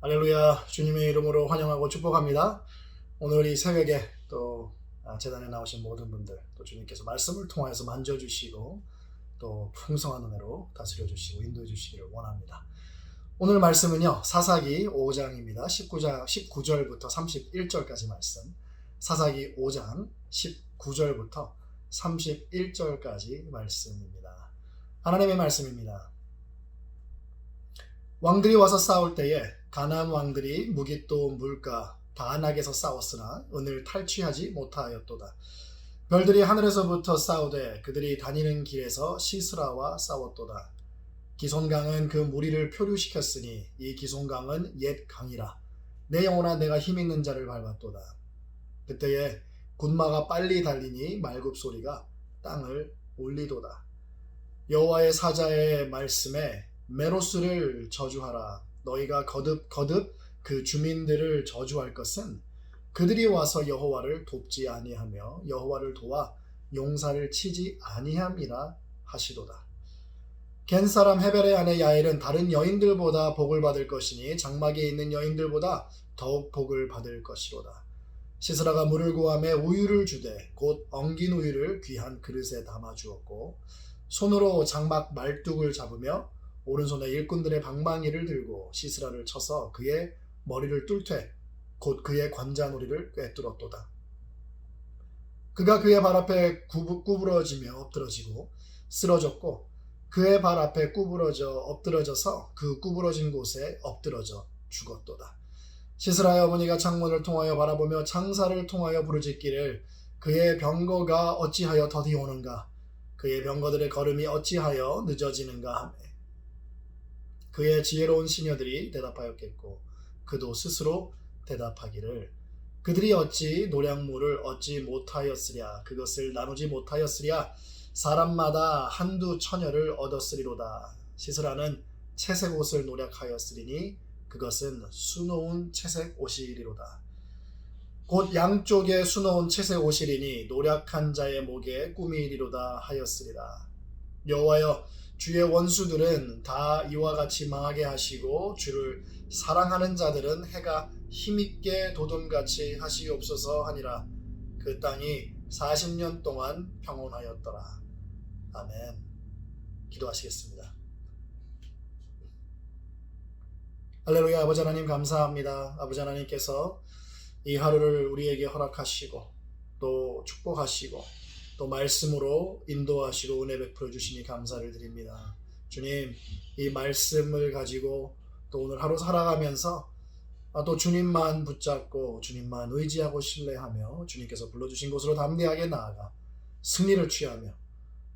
할렐루야 주님의 이름으로 환영하고 축복합니다. 오늘 이 새벽에 또 아, 재단에 나오신 모든 분들 또 주님께서 말씀을 통하여서 만져주시고 또 풍성한 은혜로 다스려 주시고 인도해 주시기를 원합니다. 오늘 말씀은요 사사기 5장입니다. 19장 19절부터 31절까지 말씀. 사사기 5장 19절부터 31절까지 말씀입니다. 하나님의 말씀입니다. 왕들이 와서 싸울 때에 가나안 왕들이 무기또 물가 다안악에서 싸웠으나 은을 탈취하지 못하였도다. 별들이 하늘에서부터 싸우되 그들이 다니는 길에서 시스라와 싸웠도다. 기손강은 그 무리를 표류시켰으니 이 기손강은 옛 강이라. 내 영혼아 내가 힘 있는 자를 밟았도다. 그때에 군마가 빨리 달리니 말굽 소리가 땅을 울리도다. 여호와의 사자의 말씀에 메로스를 저주하라. 너희가 거듭 거듭 그 주민들을 저주할 것은 그들이 와서 여호와를 돕지 아니하며 여호와를 도와 용사를 치지 아니함이라 하시도다. 겐 사람 헤벨의 아내 야엘은 다른 여인들보다 복을 받을 것이니 장막에 있는 여인들보다 더욱 복을 받을 것이로다. 시스라가 물을 구함에 우유를 주되 곧 엉긴 우유를 귀한 그릇에 담아 주었고 손으로 장막 말뚝을 잡으며 오른손에 일꾼들의 방망이를 들고 시스라를 쳐서 그의 머리를 뚫되 곧 그의 관자놀이를 꿰뚫었도다. 그가 그의 발 앞에 구부, 구부러지며 엎드러지고 쓰러졌고 그의 발 앞에 구부러져 엎드러져서 그 구부러진 곳에 엎드러져 죽었도다. 시스라의 어머니가 창문을 통하여 바라보며 창사를 통하여 부르짖기를 그의 병거가 어찌하여 더디 오는가 그의 병거들의 걸음이 어찌하여 늦어지는가 하며 그의 지혜로운 시녀들이 대답하였겠고 그도 스스로 대답하기를 그들이 어찌 노량물을 얻지 못하였으랴? 그것을 나누지 못하였으랴? 사람마다 한두 처녀를 얻었으리로다. 시스라는 채색 옷을 노력하였으리니 그것은 수놓은 채색 옷이리로다. 곧 양쪽에 수놓은 채색 옷이리니 노력한 자의 목에 꿈이리로다 하였으리라. 여호와여 주의 원수들은 다 이와 같이 망하게 하시고 주를 사랑하는 자들은 해가 힘있게 도돈같이 하시옵소서 하니라. 그 땅이 40년 동안 평온하였더라. 아멘. 기도하시겠습니다. 할렐루야 아버지 하나님 감사합니다. 아버지 하나님께서 이 하루를 우리에게 허락하시고 또 축복하시고 또 말씀으로 인도하시고 은혜 베풀어 주시니 감사를 드립니다. 주님, 이 말씀을 가지고 또 오늘 하루 살아가면서 아, 또 주님만 붙잡고 주님만 의지하고 신뢰하며 주님께서 불러주신 곳으로 담대하게 나아가 승리를 취하며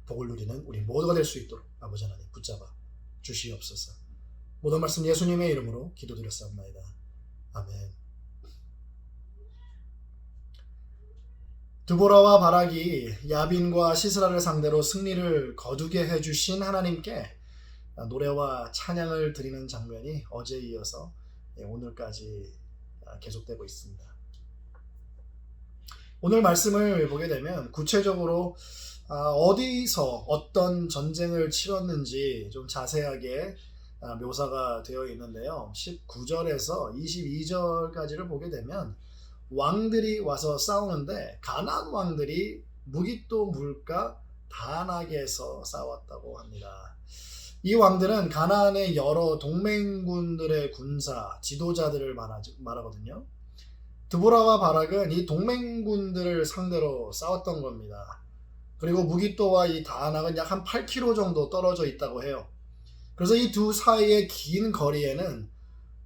복을 누리는 우리 모두가 될 수 있도록 아버지 하나님 붙잡아 주시옵소서. 모든 말씀 예수님의 이름으로 기도드렸사옵나이다. 아멘. 드보라와 바락이 야빈과 시스라를 상대로 승리를 거두게 해주신 하나님께 노래와 찬양을 드리는 장면이 어제 이어서 오늘까지 계속되고 있습니다. 오늘 말씀을 보게 되면 구체적으로 어디서 어떤 전쟁을 치렀는지 좀 자세하게 묘사가 되어 있는데요. 19절에서 22절까지를 보게 되면 왕들이 와서 싸우는데 가나안 왕들이 무기또 물가 다낙에서 싸웠다고 합니다. 이 왕들은 가나안의 여러 동맹군들의 군사 지도자들을 말하거든요. 드보라와 바락은 이 동맹군들을 상대로 싸웠던 겁니다. 그리고 무기또와 이 다낙은 약 한 8km 정도 떨어져 있다고 해요. 그래서 이 두 사이의 긴 거리에는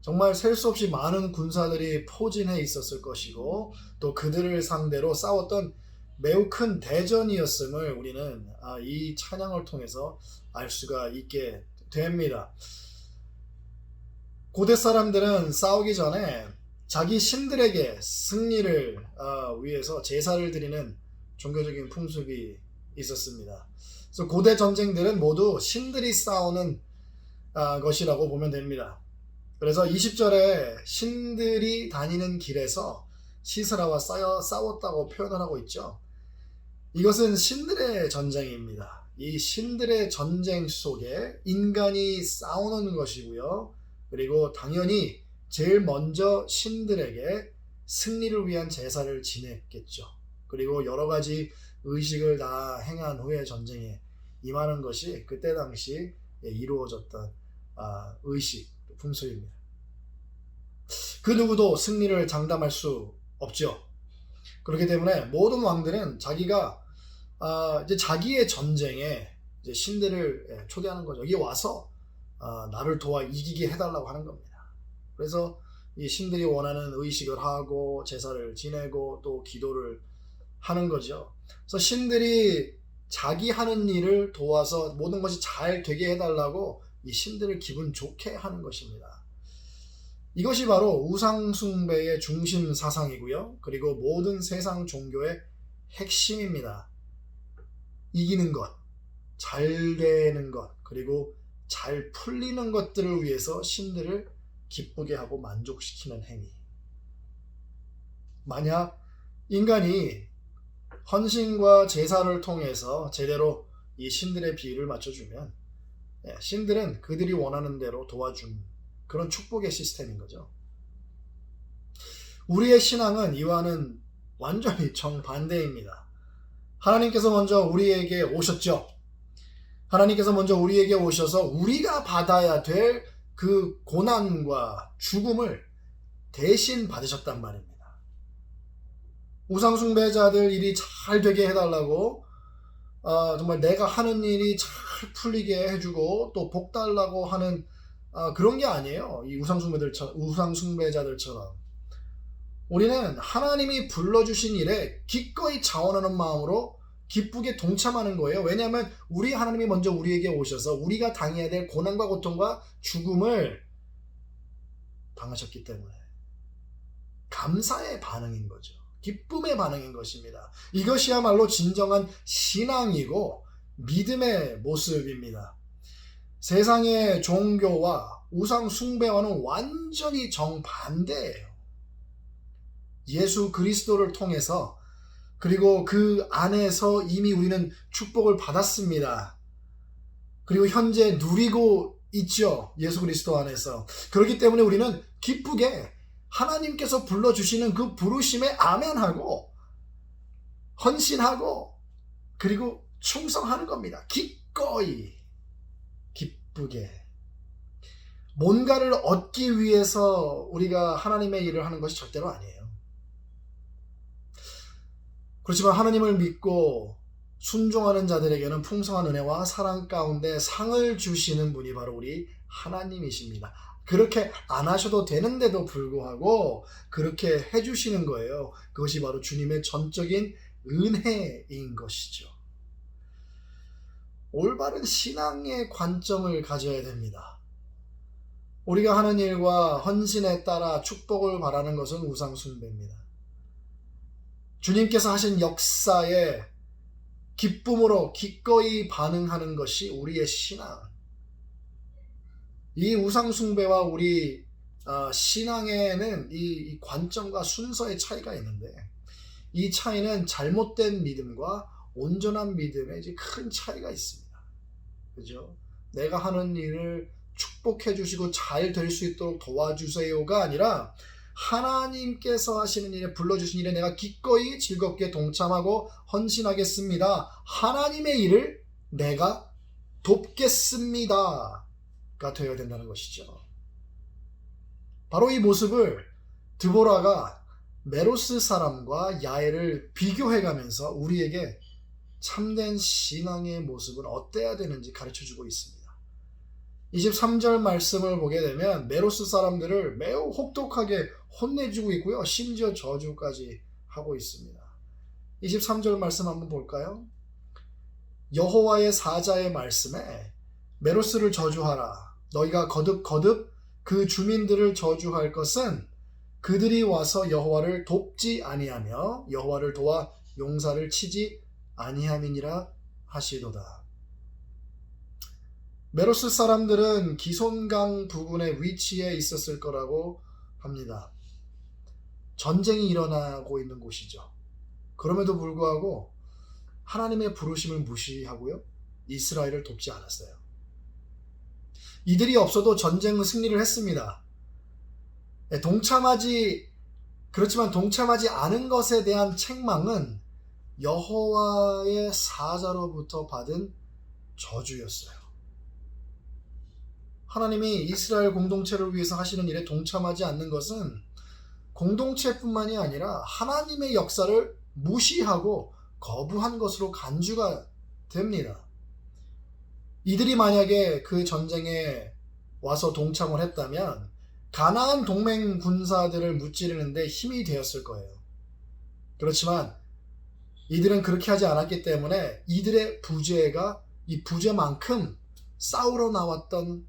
정말 셀 수 없이 많은 군사들이 포진해 있었을 것이고 또 그들을 상대로 싸웠던 매우 큰 대전이었음을 우리는 아, 이 찬양을 통해서 알 수가 있게 됩니다. 고대 사람들은 싸우기 전에 자기 신들에게 승리를 아, 위해서 제사를 드리는 종교적인 풍습이 있었습니다. 그래서 고대 전쟁들은 모두 신들이 싸우는 아, 것이라고 보면 됩니다. 그래서 20절에 신들이 다니는 길에서 시스라와 싸워, 싸웠다고 표현을 하고 있죠. 이것은 신들의 전쟁입니다. 이 신들의 전쟁 속에 인간이 싸우는 것이고요. 그리고 당연히 제일 먼저 신들에게 승리를 위한 제사를 지냈겠죠. 그리고 여러 가지 의식을 다 행한 후에 전쟁에 임하는 것이 그때 당시 이루어졌던 아, 의식, 풍습입니다. 그 누구도 승리를 장담할 수 없죠. 그렇기 때문에 모든 왕들은 자기가 아, 이제 자기의 전쟁에 이제 신들을 예, 초대하는 거죠. 여기 와서 아, 나를 도와 이기게 해달라고 하는 겁니다. 그래서 이 신들이 원하는 의식을 하고 제사를 지내고 또 기도를 하는 거죠. 그래서 신들이 자기 하는 일을 도와서 모든 것이 잘 되게 해달라고 이 신들을 기분 좋게 하는 것입니다. 이것이 바로 우상숭배의 중심 사상이고요. 그리고 모든 세상 종교의 핵심입니다. 이기는 것, 잘 되는 것, 그리고 잘 풀리는 것들을 위해서 신들을 기쁘게 하고 만족시키는 행위. 만약 인간이 헌신과 제사를 통해서 제대로 이 신들의 비율을 맞춰주면 예, 신들은 그들이 원하는 대로 도와준 그런 축복의 시스템인 거죠. 우리의 신앙은 이와는 완전히 정반대입니다. 하나님께서 먼저 우리에게 오셨죠. 하나님께서 먼저 우리에게 오셔서 우리가 받아야 될 그 고난과 죽음을 대신 받으셨단 말입니다. 우상숭배자들 일이 잘 되게 해달라고 어, 정말 내가 하는 일이 잘 풀리게 해주고 또 복 달라고 하는 어, 그런 게 아니에요. 이 우상숭배들 우상숭배자들처럼 우리는 하나님이 불러주신 일에 기꺼이 자원하는 마음으로 기쁘게 동참하는 거예요. 왜냐하면 우리 하나님이 먼저 우리에게 오셔서 우리가 당해야 될 고난과 고통과 죽음을 당하셨기 때문에 감사의 반응인 거죠. 기쁨의 반응인 것입니다. 이것이야말로 진정한 신앙이고 믿음의 모습입니다. 세상의 종교와 우상 숭배와는 완전히 정반대예요. 예수 그리스도를 통해서 그리고 그 안에서 이미 우리는 축복을 받았습니다. 그리고 현재 누리고 있죠. 예수 그리스도 안에서. 그렇기 때문에 우리는 기쁘게 하나님께서 불러주시는 그 부르심에 아멘하고 헌신하고 그리고 충성하는 겁니다. 기꺼이 기쁘게 뭔가를 얻기 위해서 우리가 하나님의 일을 하는 것이 절대로 아니에요. 그렇지만 하나님을 믿고 순종하는 자들에게는 풍성한 은혜와 사랑 가운데 상을 주시는 분이 바로 우리 하나님이십니다. 그렇게 안 하셔도 되는데도 불구하고 그렇게 해주시는 거예요. 그것이 바로 주님의 전적인 은혜인 것이죠. 올바른 신앙의 관점을 가져야 됩니다. 우리가 하는 일과 헌신에 따라 축복을 바라는 것은 우상숭배입니다. 주님께서 하신 역사에 기쁨으로 기꺼이 반응하는 것이 우리의 신앙. 이 우상숭배와 우리 어, 신앙에는 이 관점과 순서의 차이가 있는데 이 차이는 잘못된 믿음과 온전한 믿음에 큰 차이가 있습니다. 그죠? 내가 하는 일을 축복해 주시고 잘 될 수 있도록 도와주세요가 아니라 하나님께서 하시는 일에 불러주신 일에 내가 기꺼이 즐겁게 동참하고 헌신하겠습니다. 하나님의 일을 내가 돕겠습니다. 가 되어야 된다는 것이죠. 바로 이 모습을 드보라가 메로스 사람과 야엘을 비교해 가면서 우리에게 참된 신앙의 모습은 어때야 되는지 가르쳐 주고 있습니다. 23절 말씀을 보게 되면 메로스 사람들을 매우 혹독하게 혼내주고 있고요. 심지어 저주까지 하고 있습니다. 23절 말씀 한번 볼까요? 여호와의 사자의 말씀에 메로스를 저주하라. 너희가 거듭 거듭 그 주민들을 저주할 것은 그들이 와서 여호와를 돕지 아니하며 여호와를 도와 용사를 치지 아니함이니라 하시도다. 메로스 사람들은 기손강 부근의 위치에 있었을 거라고 합니다. 전쟁이 일어나고 있는 곳이죠. 그럼에도 불구하고 하나님의 부르심을 무시하고요. 이스라엘을 돕지 않았어요. 이들이 없어도 전쟁은 승리를 했습니다. 예, 동참하지 그렇지만 동참하지 않은 것에 대한 책망은 여호와의 사자로부터 받은 저주였어요. 하나님이 이스라엘 공동체를 위해서 하시는 일에 동참하지 않는 것은 공동체뿐만이 아니라 하나님의 역사를 무시하고 거부한 것으로 간주가 됩니다. 이들이 만약에 그 전쟁에 와서 동참을 했다면 가나안 동맹 군사들을 무찌르는데 힘이 되었을 거예요. 그렇지만 이들은 그렇게 하지 않았기 때문에 이들의 부재가 이 부재만큼 싸우러 나왔던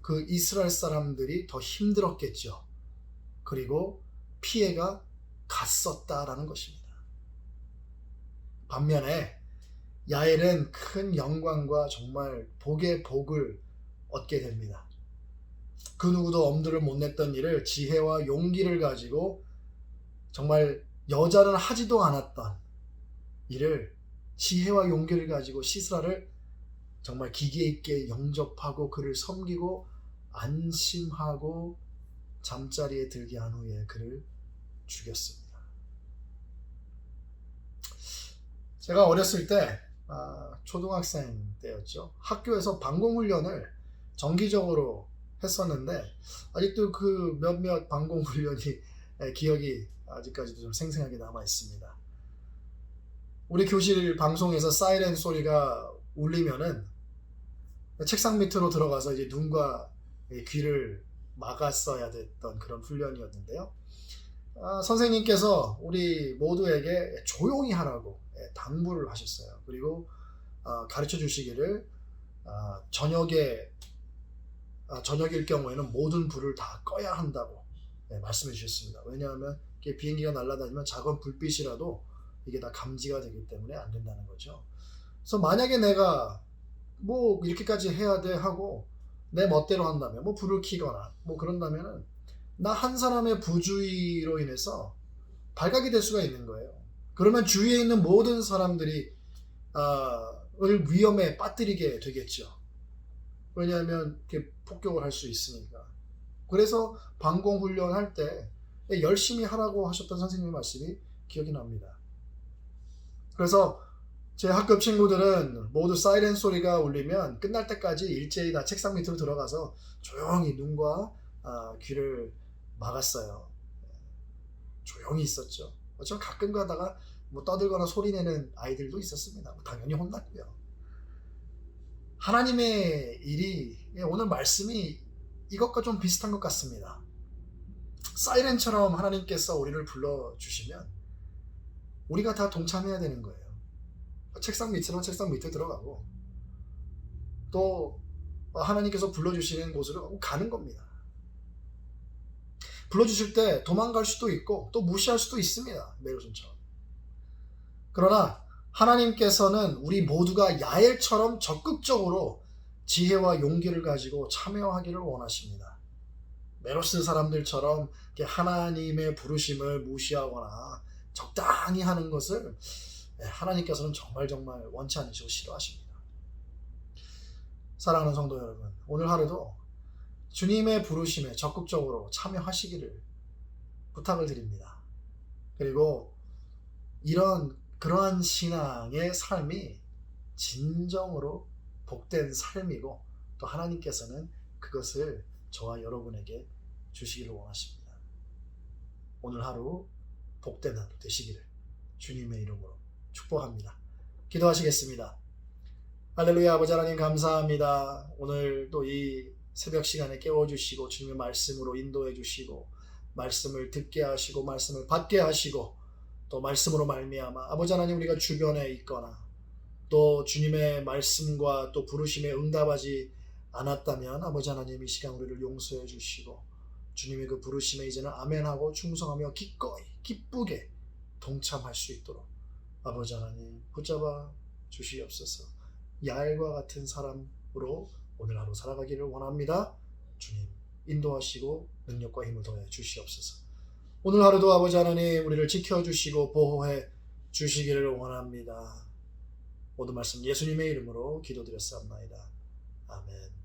그 이스라엘 사람들이 더 힘들었겠죠. 그리고 피해가 갔었다라는 것입니다. 반면에 야엘은 큰 영광과 정말 복의 복을 얻게 됩니다. 그 누구도 엄두를 못 냈던 일을 지혜와 용기를 가지고 정말 여자는 하지도 않았던 일을 지혜와 용기를 가지고 시스라를 정말 기계 있게 영접하고 그를 섬기고 안심하고 잠자리에 들게 한 후에 그를 죽였습니다. 제가 어렸을 때 아, 초등학생 때였죠. 학교에서 방공훈련을 정기적으로 했었는데 아직도 그 몇몇 방공훈련이 에, 기억이 아직까지도 좀 생생하게 남아 있습니다. 우리 교실 방송에서 사이렌 소리가 울리면은 책상 밑으로 들어가서 이제 눈과 귀를 막았어야 됐던 그런 훈련이었는데요. 아, 선생님께서 우리 모두에게 조용히 하라고 예, 당부를 하셨어요. 그리고 아, 가르쳐 주시기를 아, 저녁에 아, 저녁일 경우에는 모든 불을 다 꺼야 한다고 예, 말씀해 주셨습니다. 왜냐하면 비행기가 날아다니면 작은 불빛이라도 이게 다 감지가 되기 때문에 안 된다는 거죠. 그래서 만약에 내가 뭐 이렇게까지 해야 돼 하고 내 멋대로 한다면 뭐 불을 켜거나 뭐 그런다면은 나 한 사람의 부주의로 인해서 발각이 될 수가 있는 거예요. 그러면 주위에 있는 모든 사람들이 아, 을 위험에 빠뜨리게 되겠죠. 왜냐하면 폭격을 할 수 있으니까. 그래서 방공 훈련할 때 열심히 하라고 하셨던 선생님의 말씀이 기억이 납니다. 그래서 제 학교 친구들은 모두 사이렌 소리가 울리면 끝날 때까지 일제히 다 책상 밑으로 들어가서 조용히 눈과 아, 귀를 막았어요. 조용히 있었죠. 저 가끔 가다가 뭐 떠들거나 소리내는 아이들도 있었습니다. 뭐 당연히 혼났고요. 하나님의 일이 예, 오늘 말씀이 이것과 좀 비슷한 것 같습니다. 사이렌처럼 하나님께서 우리를 불러 주시면 우리가 다 동참해야 되는 거예요. 책상 밑으로 책상 밑에 들어가고 또 하나님께서 불러주시는 곳으로 가는 겁니다. 불러주실 때 도망갈 수도 있고 또 무시할 수도 있습니다. 메로슨처럼. 그러나 하나님께서는 우리 모두가 야엘처럼 적극적으로 지혜와 용기를 가지고 참여하기를 원하십니다. 메로스 사람들처럼 하나님의 부르심을 무시하거나 적당히 하는 것을 하나님께서는 정말 정말 원치 않으시고 싫어하십니다. 사랑하는 성도 여러분, 오늘 하루도 주님의 부르심에 적극적으로 참여하시기를 부탁을 드립니다. 그리고 이런 그러한 신앙의 삶이 진정으로 복된 삶이고 또 하나님께서는 그것을 저와 여러분에게 주시기를 원하십니다. 오늘 하루 복된 하루 되시기를 주님의 이름으로 축복합니다. 기도하시겠습니다. 할렐루야 아버지 하나님 감사합니다. 오늘 또 이 새벽 시간에 깨워주시고 주님의 말씀으로 인도해 주시고 말씀을 듣게 하시고 말씀을 받게 하시고 또 말씀으로 말미암아 아버지 하나님 우리가 주변에 있거나 또 주님의 말씀과 또 부르심에 응답하지 않았다면 아버지 하나님 이 시간 우리를 용서해 주시고 주님의 그 부르심에 이제는 아멘하고 충성하며 기꺼이 기쁘게 동참할 수 있도록 아버지 하나님 붙잡아 주시옵소서 야엘과 같은 사람으로 오늘 하루 살아가기를 원합니다. 주님 인도하시고 능력과 힘을 더해 주시옵소서. 오늘 하루도 아버지 하나님 우리를 지켜주시고 보호해 주시기를 원합니다. 모든 말씀 예수님의 이름으로 기도드렸사옵나이다. 아멘.